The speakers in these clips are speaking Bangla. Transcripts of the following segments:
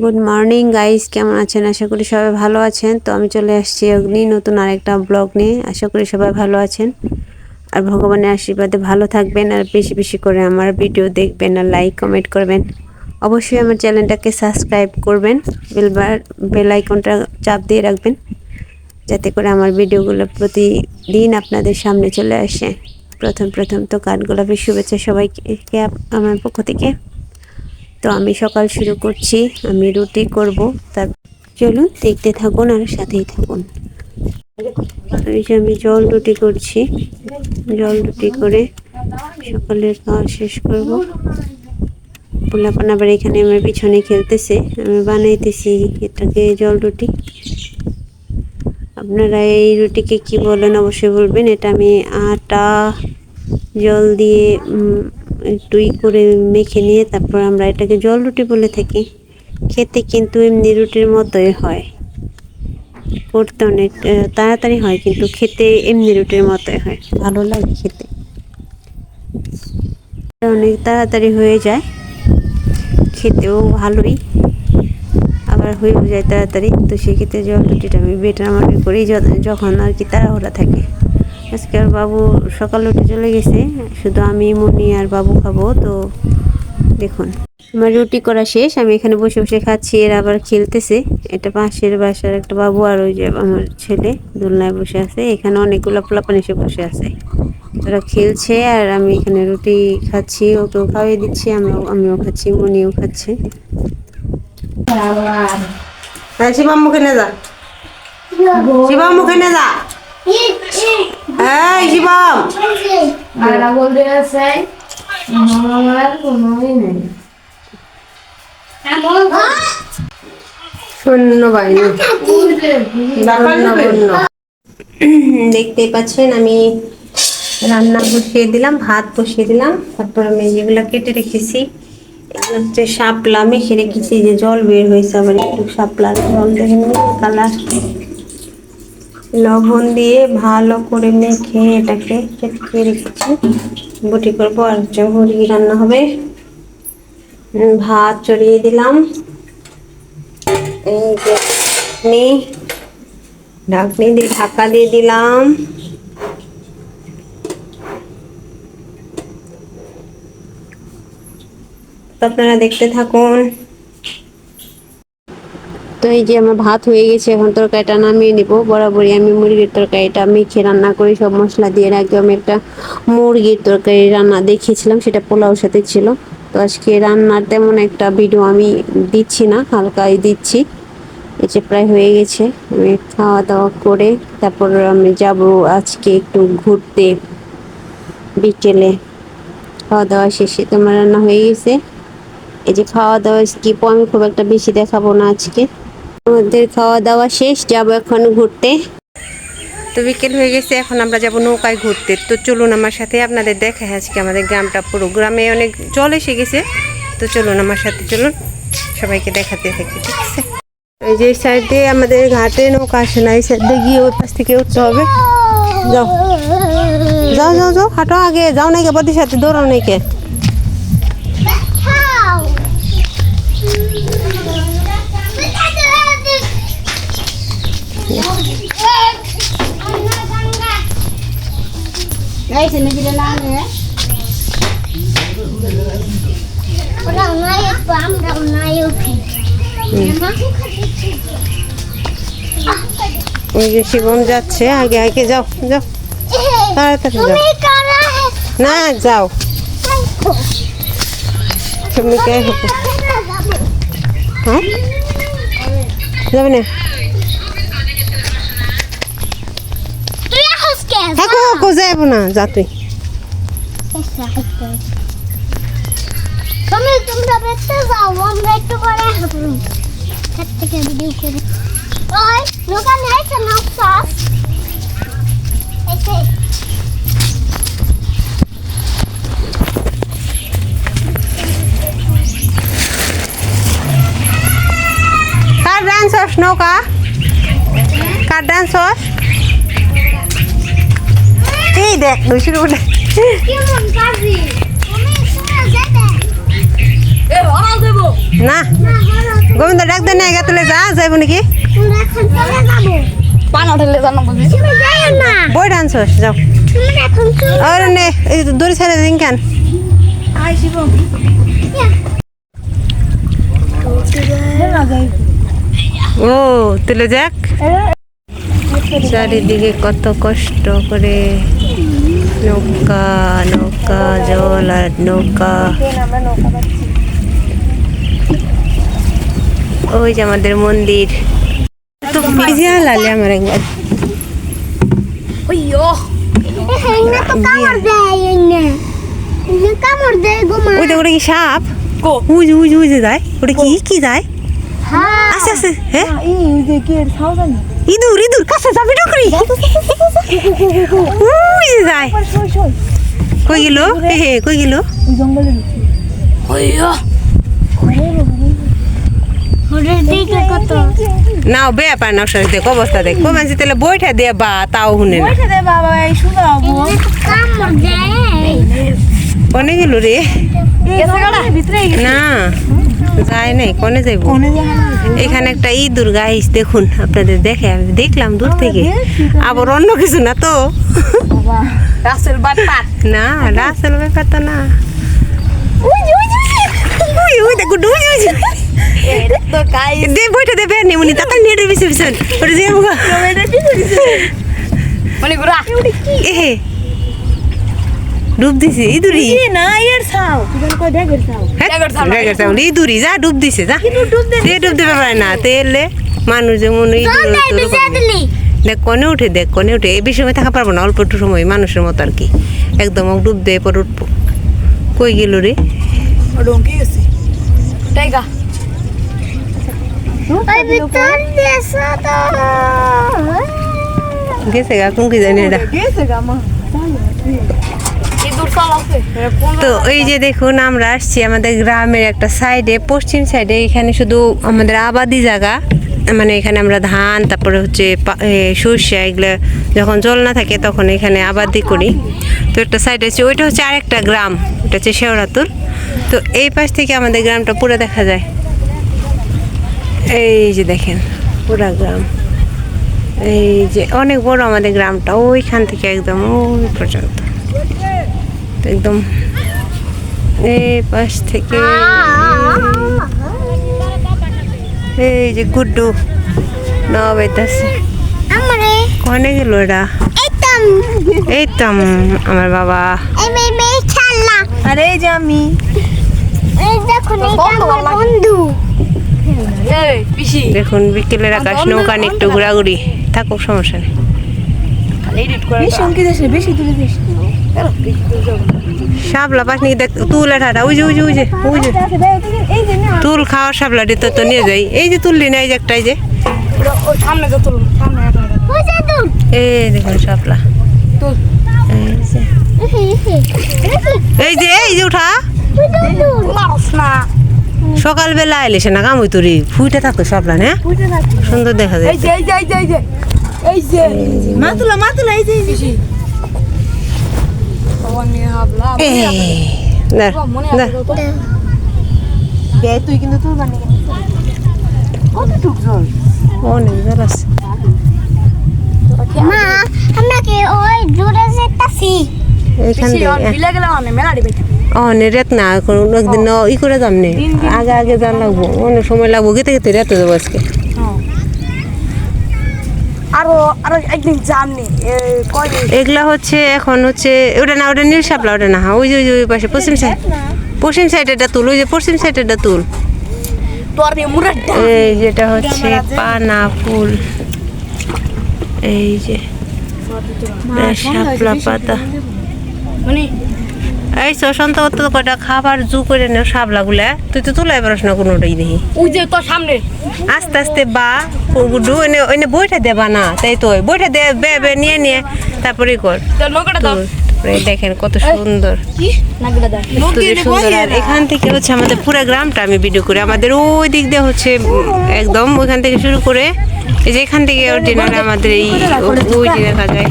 গুড মর্নিং গাইস কেমন আছেন? আশা করি সবাই ভালো আছেন। তো আমি চলে আসছি অগ্নি নতুন আরেকটা ব্লগ নিয়ে। আশা করি সবাই ভালো আছেন। আর ভগবানের আশীর্বাদে ভালো থাকবেন আর বেশি বেশি করে আমার ভিডিও দেখবেন আর লাইক কমেন্ট করবেন। অবশ্যই আমার চ্যানেলটাকে সাবস্ক্রাইব করবেন। বেল বেল আইকনটা চাপ দিয়ে রাখবেন। যাতে করে আমার ভিডিওগুলো প্রতিদিন আপনাদের সামনে চলে আসে। প্রথম প্রথম তো কাঠগোলাপের শুভেচ্ছা সবাইকে, আমার পক্ষ থেকে। তো আমি সকাল শুরু করছি, আমি রুটি করব। তার চলুন, দেখতে থাকুন আর সাথেই থাকুন। এই যে আমি জল রুটি করছি। জল রুটি করে সকালের খাওয়া শেষ করব। পোলাপান আবার এখানে আমার পিছনে খেলতেছে, আমি বানাইতেছি এটাকে জল রুটি। আপনারা এই রুটিকে কি বলেন অবশ্যই বলবেন, এটা আমি আটা, জল দিয়ে একটু করে মেখে নিয়ে তারপর আমরা এটাকে জল রুটি বলে থাকি। খেতে কিন্তু এমনি রুটির মতোই হয়। করতে অনেক তাড়াতাড়ি হয় কিন্তু খেতে এমনি রুটির মতোই হয়। ভালো লাগে খেতে। অনেক তাড়াতাড়ি হয়ে যায়। খেতেও ভালোই। আবার হয়েও যায় তাড়াতাড়ি। তো সেক্ষেত্রে জল রুটিটা আমি বেটার মনে করি যখন আর কি তাড়াহুড়া থাকে। আজকে আর বাবু সকাল উঠে চলে গেছে। শুধু আমি মনি আর বাবু খাব তো দেখুন। আমার রুটি করা শেষ আমি এখানে বসে বসে খাচ্ছি এর আবার খেলতেছে। এটা পাশের বাসার একটা বাবু আর ওই যে আমার ছেলে দোলনায় বসে আছে। এখানে অনেকগুলো পোলাপান এসে বসে আছে। ওরা খেলছে আর আমি এখানে রুটি খাচ্ছি ওকেও খাওয়াই দিচ্ছি আমিও আমিও খাচ্ছি মনিও খাচ্ছে। শিবাম মুখে নে যা। শিবাম মুখে নে যা। এই শিবাম আর বলতে আছে আমার কোনোই নেই। শূন্য বাহিনী বন্য। পাচ্ছেন আমি রান্না বসিয়ে দিলাম ভাত বসিয়ে দিলাম তারপর আমি যেগুলো কেটে রেখেছি। হচ্ছে শাপলা মেখে রেখেছি যে জল বের হয়েছে আবার একটু শাপলার জল দেখেন কালার। লবণ দিয়ে ভালো করে মেখে এটাকে কেটে রেখেছি। বটি করব আর মুরগি রান্না হবে। ভাত চড়িয়ে দিলাম। এই যে ঢাকনি দিয়ে ঢাকা দিয়ে দিলাম। আপনারা দেখতে থাকুন। তো এই যে আমার ভাত হয়ে গেছে, এখন তরকারিটা নামিয়ে নিব। বরাবরই আমি মুরগির তরকারিটা মেখে রান্না করি, সব মশলা দিয়ে রাখি আমি একটা মুরগির তরকারি রান্না দেখিয়েছিলাম, সেটা পোলাওর সাথে ছিল। তো আজকে রান্নার তেমন একটা ভিডিও আমি দিচ্ছি না, হালকাই দিচ্ছি। এই যে প্রায় হয়ে গেছে, আমি খাওয়া দাওয়া করে তারপর আমি যাব আজকে একটু ঘুরতে বিকেলে। খাওয়া দাওয়া শেষে তোমার রান্না হয়ে গেছে। এই যে খাওয়া দাওয়া স্কিপ আমি খুব একটা বেশি দেখাবো না আজকে। আমাদের খাওয়া দাওয়া শেষ, যাব এখন ঘুরতে। তো বিকেল হয়ে গেছে, এখন আমরা যাব নৌকায় ঘুরতে। তো চলুন আমার সাথে আপনাদের দেখায় আজকে আমাদের গ্রামটা পুরো। গ্রামে অনেক জল এসে গেছে। তো চলুন আমার সাথে, চলুন। সবাইকে দেখাতে থাকি, ঠিক আছে? এই যে সাইড দিয়ে আমাদের ঘাটে নৌকা আসে না, এই সাইড দিয়ে গিয়ে ওই পাশ থেকে উঠতে হবে। যাও। যাও যাও যাও, হাঁটো আগে। যাও নাকি, বদির সাথে দৌড়াও নাকি। ওই যে শিবম যাচ্ছে আগে আগে যাও যাও। তাড়াতাড়ি যাও। না যাও। তুমি কে? হ্যাঁ? যাবে না? যাব না যা তুই। তুমি তোমরা দেখতে যাও আমরা একটু পরে থেকে ভিডিও করি। ওই দোকান আছে না সস এসে। কার ডান্স হস নৌকা? কার ডান্স হস? এই দেখ ভাড়া দেবো। না গোবিন্দ ডাক দেন না তুলে যা যাইব নাকি? চলে যাব। জানো বুঝি তুমি। যাইও না। বই ডান্সস যাও। আরে নে এই দড়ি ছেড়ে দিন কেন? ও তুলে যাক। চারিদিকে কত কষ্ট করে। নৌকা নৌকা জল আর নৌকা। ওই যে আমাদের মন্দির। তো ভিজিয়া লালে আমার একবার। ওইটা ওটা কি সাপ? উজ উজ উজে যায়। ওটা কি? কি। যায়? হ্যাঁ। আস্তে আস্তে হ্যাঁ? ইঁদুর ইঁদুর কাছে যাবি ডুকরি উই যায়। কই গেল? হে হে কই গেল? জঙ্গলে নাও বে পায় না সরে দেখ অবস্থা দেখ। কই মানছি তাহলে বইটা দিয়ে বা তাও শুনে না। ওইটা দে বাবা এই শুনো গেল রে। না। যায় নাই কনে যাইব? এখানে একটা ইঁদুর গাইস দেখুন আপনাদের দেখে আমি দেখলাম দূর থেকে। আবার অন্য কিছু না তো? রাসেল বাটপাট না রাসেল ব্যাপার তো না। দেখো দে বইটা দেবে নেমুনি তাতে নিয়ে দেবে বিছন ওটা দিয়ে মানে গুড়া এ ডুব দিছে ইঁদুরি না এর সাও সাও ড্যাগের যা ডুব দিছে যা। তে ডুব দেবে পারে না তেলে মানুষ যেমন দেখ কনে উঠে দেখ কনে উঠে। এই বেশি সময় থাকা পারব না অল্প একটু সময় মানুষের মতো আর কি। একদম ডুব দিয়ে পর উঠবো। কই গেল রে? ডঙ্কি গেছে। গা কোন কি জানি এটা। গেছে সাল আছে তো এই যে দেখুন, আমরা আসছি আমাদের গ্রামের একটা সাইডে পশ্চিম সাইডে এখানে শুধু আমাদের আবাদি জায়গা মানে এখানে আমরা ধান, তারপরে হচ্ছে সর্ষে, এগুলো যখন জল না থাকে তখন এখানে আবাদি করি। তো একটা সাইড আছে ওইটা হচ্ছে আরেকটা গ্রাম, ওটা হচ্ছে শেওড়াতুর তো এই পাশ থেকে আমাদের গ্রামটা পুরো দেখা যায়। এই যে দেখেন, পুরা গ্রাম। এই যে অনেক বড় আমাদের গ্রামটা, ওইখান থেকে একদম ওই পর্যন্ত। একদম। এই পাশ থেকে এই যে গুড্ডু না বেতাছে কনে গেল এটা এই তো আমার বাবা। আরে এই যে আমি। এই দেখুন এটা বন্ধু, আমার আমার- বন্ধু। এই পিসি। দেখুন বিকেলের আকাশ নৌকা নিয়ে একটু ঘোরাঘুরি। থাকুক সমস্যা নেই। বেশি দেশে। বেশি শাপলা পাশ নিয়ে দেখ তুলে ঠাটা ওই যে ওই যে ওই যে ওই যে। না তুল খাওয়া শাপলা দিতে তো নিয়ে যাই। এই যে তুললি না এই যে একটা এই যে। সামনে তুল এই দেখুন শাপলা। এই যে এই যে উঠা। সকালবেলা এলে সে না কামই তুরি ফুইটা থাকতো শাপলা না? সুন্দর দেখা যায়। এই যে এই যে এই যে এই যে মাতুলা মাতুলা এই যে এই যে বাবা নিয়ে হাবলা এই, দাঁড়, মনে দাঁড়। আছে তো বে তুই কিন্তু তুই বানি কতটুক জল অনেক জল আছে মা ওই দূরে যেতাছি এইখান অন রেত না একদিন ই করে যাম নে। আগে আগে যান লাগবো অনেক সময় লাগবো গেতে গেতে রেতে যাব আজকে। আরও আরও একদিন জামনি এগুলা হচ্ছে এখন হচ্ছে ওটা না ওটা নীল শাপলা ওটা না ওই যে ওই ওই পাশে পশ্চিম সাইড পশ্চিম সাইডেটা তুল ওই যে পশ্চিম তুল। তোর নিয়ে মুড়ে এই যেটা হচ্ছে পানা ফুল। এই যে এটা শাপলা পাতা। মানে এই সন্ত তো কটা খাবার জু করে নেও শাপলাগুলা তুই তো তুলাই পারস না কোনোটাই দেখি। ওই যে তোর সামনে। আস্তে আস্তে বা গুড্ডু এনে এনে বইটা দেবা না তাই তো। বইটা দে বে বে নিয়ে নিয়ে তারপরে কর। দেখেন কত সুন্দর। সুন্দর। এখান থেকে হচ্ছে আমাদের পুরো গ্রামটা আমি ভিডিও করি। আমাদের ওই দিক দিয়ে হচ্ছে একদম ওইখান থেকে শুরু করে এই যে এখান থেকে অরিজিনাল আমাদের এই ওই দেখা যায়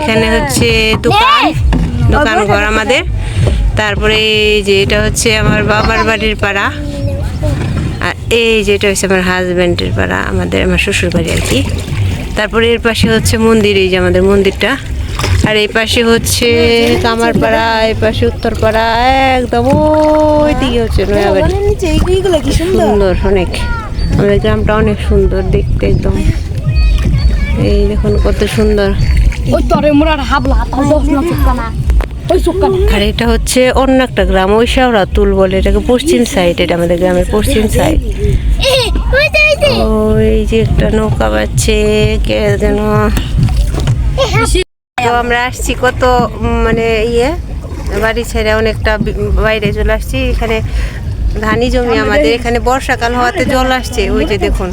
এখানে হচ্ছে দোকান। দোকান ঘর আমাদের। তারপরে এই যে এটা হচ্ছে আমার বাবার বাড়ির পাড়া। আর এই যেটা হচ্ছে আমার হাজব্যান্ডের পাড়া আমাদের আমার শ্বশুর বাড়ি আর কি। তারপরে এর পাশে হচ্ছে মন্দির এই যে আমাদের মন্দিরটা। আর এই পাশে হচ্ছে কামারপাড়া এই পাশে উত্তরপাড়া একদম ওই দিকে হচ্ছে নয়াবাড়ি সুন্দর অনেক। আমাদের গ্রামটা অনেক সুন্দর দেখতে একদম। এই দেখুন কত সুন্দর। ওই তরে মোরার হাবলা না আর এটা হচ্ছে অন্য একটা গ্রাম ওই শাওরা তুল বলে এটাকে পশ্চিম সাইড এটা আমাদের গ্রামের পশ্চিম সাইড ওই যে একটা নৌকা পাচ্ছে কে যেন। তো আমরা আসছি কত মানে ইয়ে বাড়ি ছেড়ে অনেকটা বাইরে চলে আসছি। এখানে ধানি জমি আমাদের এখানে বর্ষাকাল হওয়াতে জল আসছে ওই যে দেখুন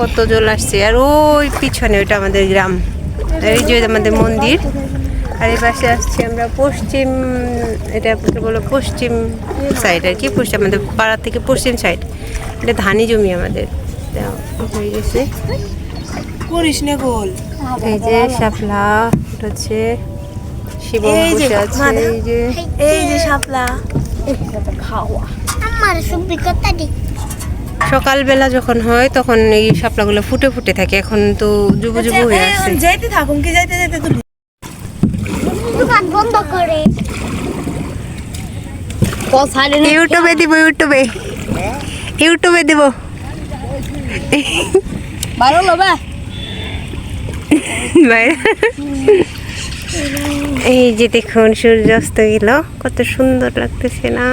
কত জল আসছে। আর ওই পিছনে ওইটা আমাদের গ্রাম। এই যে আমাদের মন্দির। আর এই পাশে আসছি আমরা পশ্চিম এটা কি বলো পশ্চিম সাইড আর কি পশ্চিম আমাদের পাড়া থেকে পশ্চিম সাইড এটা ধানি জমি আমাদের। হয়ে গেছে। করিস না গোল। এই যে শাপলা হচ্ছে শিব এই যে এই যে এই যে শাপলা। আমার সুবি কথা দি। সকালবেলা যখন হয় তখন এই শাপলাগুলো ফুটে ফুটে থাকে। এখন তো যুব যুব হয়ে আছে আচ্ছা, যাইতে থাকুন কি যাইতে যাইতে তো দোকান বন্ধ করে। ইউটিউবে দিব ইউটিউবে। ইউটিউবে দিব। ভালো লবে এই যে দেখুন সূর্যাস্ত গেল কত সুন্দর লাগতেছে না।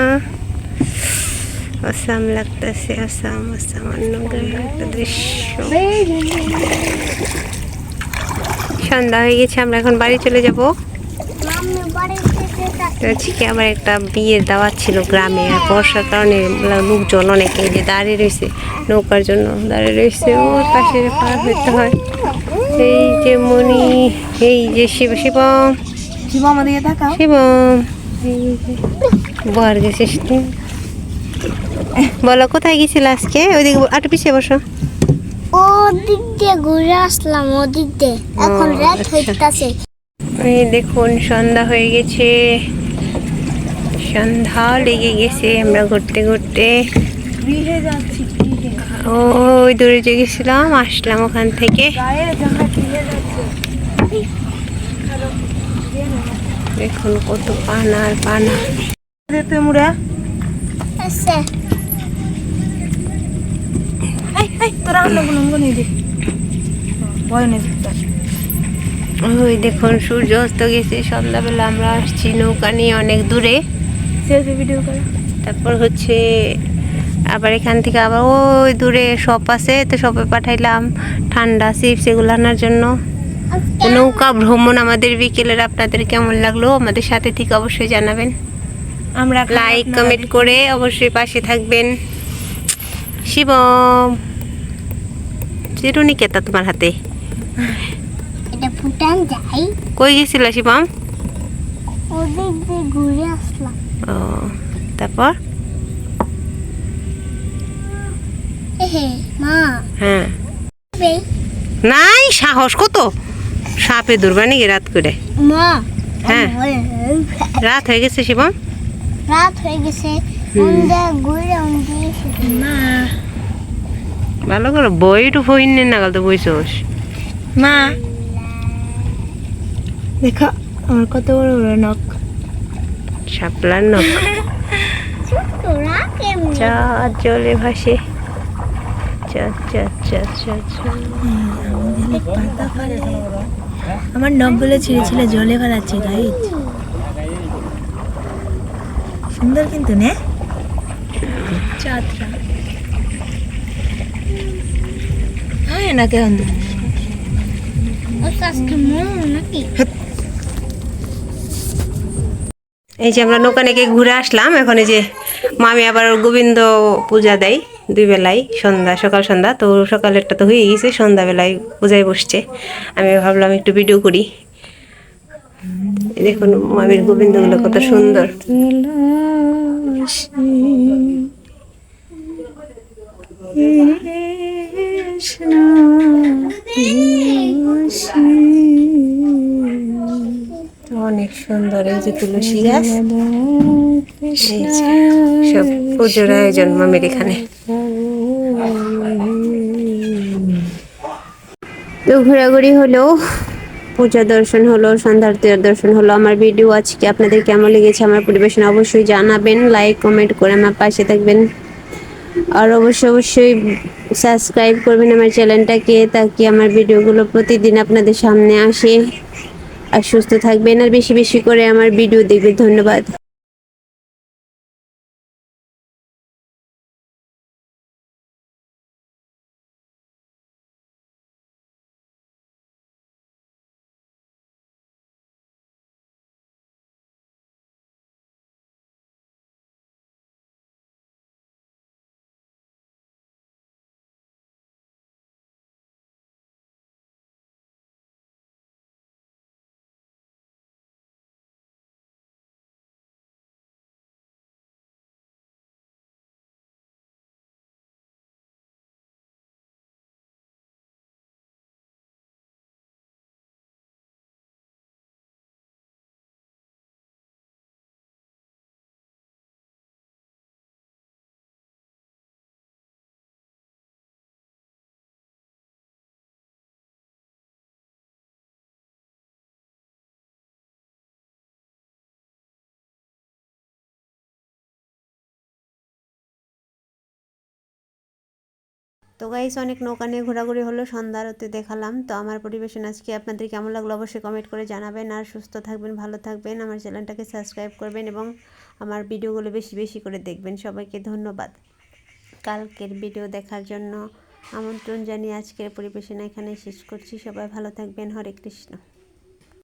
আসাম লাগতেছে আসাম আসাম অন্য গ্রামের একটা দৃশ্য। সন্ধ্যা হয়ে গেছে আমরা এখন বাড়ি চলে যাব। আজকে আমার একটা বিয়ের দাওয়াত ছিল গ্রামে আর বর্ষার কারণে লোকজন অনেকে যে দাঁড়িয়ে রয়েছে নৌকার জন্য দাঁড়িয়ে রয়েছে ওর পাশে পার হইতে হয়। এই যে মণি এই যে শিব শিবম শিবম যে বর তুই বলো কোথায় গেছিল আজকে? ওইদিকে আটু পিছিয়ে বসো। ও দিক দিয়ে ঘুরে আসলাম ও দিক দিয়ে। এখন রাত আচ্ছা। হইতাছে। এই দেখুন সন্ধ্যা হয়ে গেছে। সন্ধ্যা লেগে গেছে আমরা ঘুরতে ঘুরতে। ওই দূরে যে গেছিলাম আসলাম ওখান থেকে। গায়ে জামা গৃহে যাচ্ছে। দেখুন কত পানার পানা। আর পানা যেতে মুড়া আছে এই এই তোরা অন্য কোনো নিয়ে ভয় নেই ওই দেখুন সূর্য অস্ত গেছে সন্ধ্যাবেলা আমরা আসছি নৌকা নিয়ে অনেক দূরে। ভিডিও তারপর হচ্ছে আবার এখান থেকে আবার ওই দূরে শপ আছে তো শপে পাঠাইলাম ঠান্ডা চিপস এগুলো আনার জন্য। নৌকা ভ্রমণ আমাদের বিকেলের আপনাদের কেমন লাগল আমাদের সাথে থেকে অবশ্যই জানাবেন। আমরা লাইক কমেন্ট করে অবশ্যই পাশে থাকবেন। শিবম। চিরুনি কেতা তোমার হাতে? এটা ভুটান যাই। কই গেছিল শিবম? ও দিক দিয়ে ঘুরে আসলাম। ও তারপর? হ্যাঁ। নাই সাহস কত? সাপে ধরবা নাকি রাত করে? মা হ্যাঁ। রাত হয়ে গেছে শিবম? রাত হয়ে গেছে। ঘুরে মা। ভালো করে বই একটু বই নে নাগাল তো বইছোস। মা। দেখো আমার কত বড় বড় নখ। শাপলার নখ। চাঁদ জলে ভাসে। চাঁদ চাঁদ চাঁদ চাঁদ আমার নখগুলো ছিঁড়ে ছিঁড়ে জলে ফেলাচ্ছে গাইজ সুন্দর কিন্তু নে? চাঁদটা এই যে আমরা নৌকা নাকি ঘুরে আসলাম এখন এই যে মামি আবার গোবিন্দ পূজা দেয় দুই বেলায় সন্ধ্যা সকাল সন্ধ্যা। তো সকালেরটা তো হয়ে গেছে সন্ধ্যাবেলায় পূজায় বসছে। আমি ভাবলাম একটু ভিডিও করি। দেখুন মামির গোবিন্দগুলো কত সুন্দর। অনেক সুন্দর এই যে তুলসী গাছ। সব পুজোর আয়োজন মামের এখানে। তো ঘোরাঘুরি হলো, পূজা দর্শন হলো, সন্ধ্যার দর্শন হলো। আমার ভিডিও আজকে আপনাদের কেমন লেগেছে, আমার পরিবেশন অবশ্যই জানাবেন। লাইক কমেন্ট করে আমার পাশে থাকবেন। আর অবশ্যই অবশ্যই সাবস্ক্রাইব করবেন আমার চ্যানেলটাকে, তাকে আমার ভিডিওগুলো প্রতিদিন আপনাদের সামনে আসে। আর সুস্থ থাকবেন আর বেশি বেশি করে আমার ভিডিও দেখবেন। ধন্যবাদ। তো গাইস অনেক নৌকা নিয়ে ঘোরাঘুরি হলো, সন্ধ্যা আরতি দেখালাম। তো আমার পরিবেশন আজকে আপনাদের কেমন লাগল অবশ্যই কমেন্ট করে জানাবেন। আর সুস্থ থাকবেন, ভালো থাকবেন। আমার চ্যানেলটাকে সাবস্ক্রাইব করবেন এবং আমার ভিডিওগুলো বেশি বেশি করে দেখবেন। সবাইকে ধন্যবাদ। কালকের ভিডিও দেখার জন্য আমন্ত্রণ জানিয়ে আজকের পরিবেশনা এখানে শেষ করছি। সবাই ভালো থাকবেন। হরে কৃষ্ণ।